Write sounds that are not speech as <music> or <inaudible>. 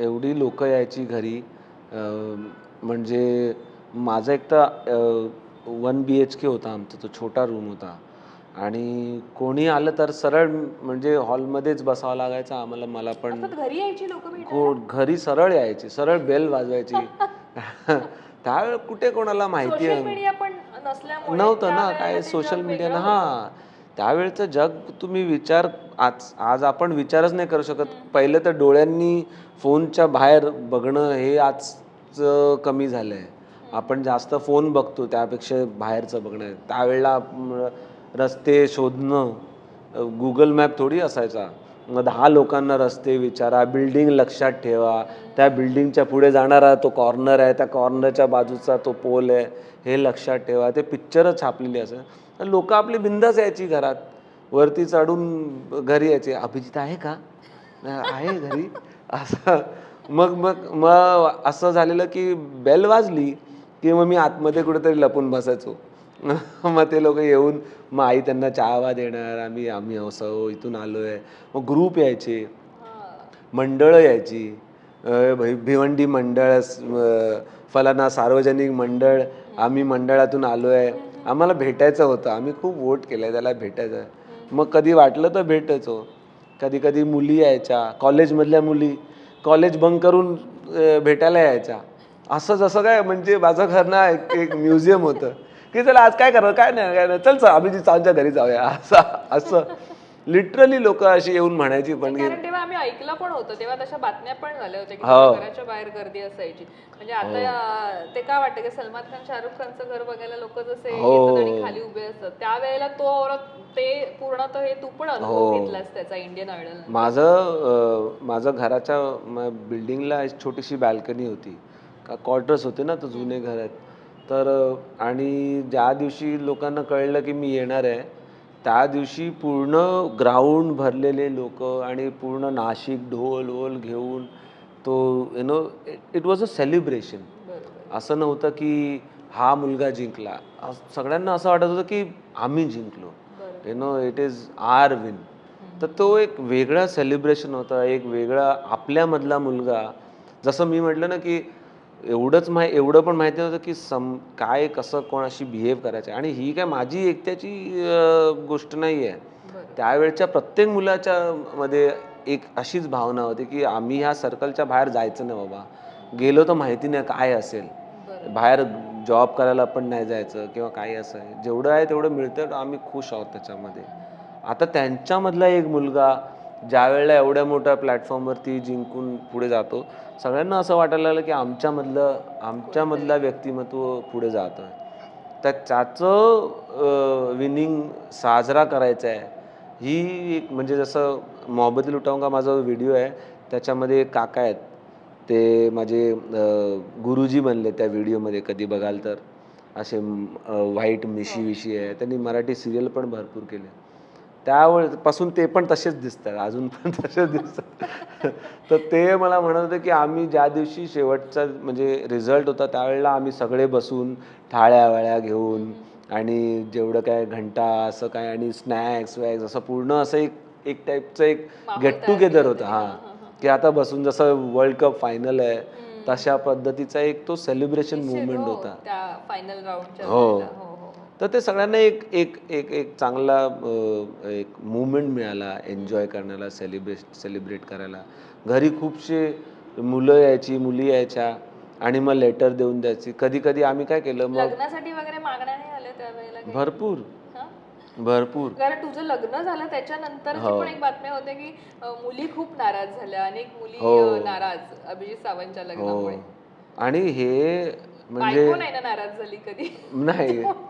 एवढी लोक यायची घरी म्हणजे माझा एक तर वन बी एच के होता आमचा तो छोटा रूम होता. आणि कोणी आलं तर सरळ म्हणजे हॉलमध्येच बसावं लागायचं आम्हाला मला पण घरी यायची लोक घरी सरळ यायची सरळ बेल वाजवायची. <laughs> त्यावेळेस कुठे कोणाला माहिती मीडिया नव्हतं ना काय सोशल मीडियाला वेगळं हा. त्यावेळचं जग तुम्ही विचार आज आज आपण विचारच नाही करू शकत. पहिलं तर डोळ्यांनी फोनच्या बाहेर बघणं हे आज कमी झालं आहे आपण जास्त फोन बघतो त्यापेक्षा बाहेरचं बघणं. त्यावेळेला रस्ते शोधणं गुगल मॅप थोडी असायचा. दहा लोकांना रस्ते विचारा बिल्डिंग लक्षात ठेवा. त्या बिल्डिंगच्या पुढे जाणारा तो कॉर्नर आहे त्या कॉर्नरच्या बाजूचा तो पोल आहे हे लक्षात ठेवा. ते पिक्चरच छापलेली असं लोकं लोक आपली बिंदास यायची घरात. वरती चढून घरी यायचे. अभिजित आहे का? आहे घरी. असं. मग मग मग असं झालेलं की बेल वाजली की मग मी आतमध्ये कुठेतरी लपून बसायचो. <laughs> मग ते लोक येऊन मग आई त्यांना चहावा देणार आम्ही आम्ही असं इथून आलोय. मग ग्रुप यायचे. मंडळं यायची. भि- भिवंडी मंडळ फलाना सार्वजनिक मंडळ आम्ही मंडळातून आलोय. आम्हाला भेटायचं होतं. आम्ही खूप वोट केलंय त्याला भेटायचं. मग कधी वाटलं तर भेटायचो कधी कधी मुली यायच्या. कॉलेजमधल्या मुली. कॉलेज बंक करून भेटायला यायच्या. असं जसं काय म्हणजे माझं घर ना एक एक म्युझियम होतं. की चला आज काय करणार? काय नाही काय नाही. चल आम्ही चांच्या घरी जाऊया. असं असं. लिटरली लोक अशी येऊन म्हणायची पण तेव्हा आम्ही ऐकलं पण होतं. तेव्हा तशा बातम्या पण झाल्या होत्या की हो. घराच्या बाहेर गर्दी असायची. म्हणजे आता अं, ते काय वाटतं की सलमान खान शाहरुख खानचं घर बघायला लोक जसे हो. खाली उभे असतात. त्यावेळेला तो औरत ते पूर्ण तर हे तू पण हो. अनुभव घेतलास त्याचा इंडियन आयडल माझं माझं घराच्या बिल्डिंगला एक छोटीशी बॅल्कनी होती. का क्वार्टर्स होते ना तर जुने घर आहेत. तर आणि ज्या दिवशी लोकांना कळलं की मी येणार आहे त्या दिवशी पूर्ण ग्राउंड भरलेले लोक आणि पूर्ण नाशिक ढोल वोल घेऊन तो you know it was a celebration असं नव्हतं की हा मुलगा जिंकला. अस- सगळ्यांना असं वाटत होतं की आम्ही जिंकलो. You know it is our win तर तो एक वेगळा सेलिब्रेशन होता एक वेगळा आपल्यामधला मुलगा. जसं मी म्हटलं ना की एवढंच माहि एवढं पण माहिती होतं की सम काय कसं कोणाशी बिहेव करायचं. आणि ही काय माझी एकट्याची गोष्ट नाही आहे त्यावेळच्या प्रत्येक मुलाच्या मध्ये एक अशीच भावना होती की आम्ही ह्या सर्कलच्या बाहेर जायचं नाही बाबा. गेलो तर माहिती नाही काय असेल. बाहेर जॉब करायला पण नाही जायचं किंवा काही असं. आहे जेवढं आहे तेवढं मिळतं आम्ही खुश आहोत त्याच्यामध्ये. आता त्यांच्यामधला एक मुलगा ज्या वेळेला एवढ्या मोठ्या प्लॅटफॉर्मवरती जिंकून पुढे जातो सगळ्यांना असं वाटायला लागलं की आमच्यामधलं आमच्यामधला व्यक्तिमत्व पुढे जातं तर त्याचं विनिंग साजरा करायचं आहे. ही एक म्हणजे जसं मोहब्बत लुटावंगा माझा व्हिडिओ आहे त्याच्यामध्ये काका आहेत. ते माझे गुरुजी बनले त्या व्हिडिओमध्ये कधी बघाल तर. असे व्हाईट मिशी विशी आहे. त्यांनी मराठी सिरियल पण भरपूर केले. त्यावेळेपासून ते पण तसेच दिसतात अजून पण <laughs> तसेच दिसतात तर ते मला म्हणत होते की आम्ही ज्या दिवशी शेवटचा म्हणजे रिझल्ट होता त्यावेळेला आम्ही सगळे बसून थाळ्या वाळ्या घेऊन आणि जेवढं काय घंटा असं काय आणि स्नॅक्स वॅक्स असं पूर्ण असं एक एक टाईपचं एक गेट टुगेदर होतं. हां. की आता बसून जसं वर्ल्ड कप फायनल आहे. तशा पद्धतीचा एक तो सेलिब्रेशन मुवमेंट हो, होता फायनल हो. हो हो हो. तर ते सगळ्यांना एक एक एक एक चांगला एक मुवमेंट मिळाला एन्जॉय करण्याला सेलिब्रेट सेलिब्रेट करायला घरी खूपशे मुलं यायची मुली यायच्या आणि मग लेटर देऊन द्यायची कधी कधी आम्ही काय केलं मग लग्नासाठी वगैरे मागण्या नाही आल्या त्यावेळेला काही? भरपूर हां? भरपूर कारण तुझं लग्न झालं त्याच्यानंतर हो. पण एक बातम्या होत्या की अ, मुली खूप नाराज झाल्या अनेक मुली हो. अ, नाराज अभिजित सावंतच्या हो लग्नामुळे आणि हे म्हणजे बायको नाही ना नाराज झाली कधी नाही <laughs>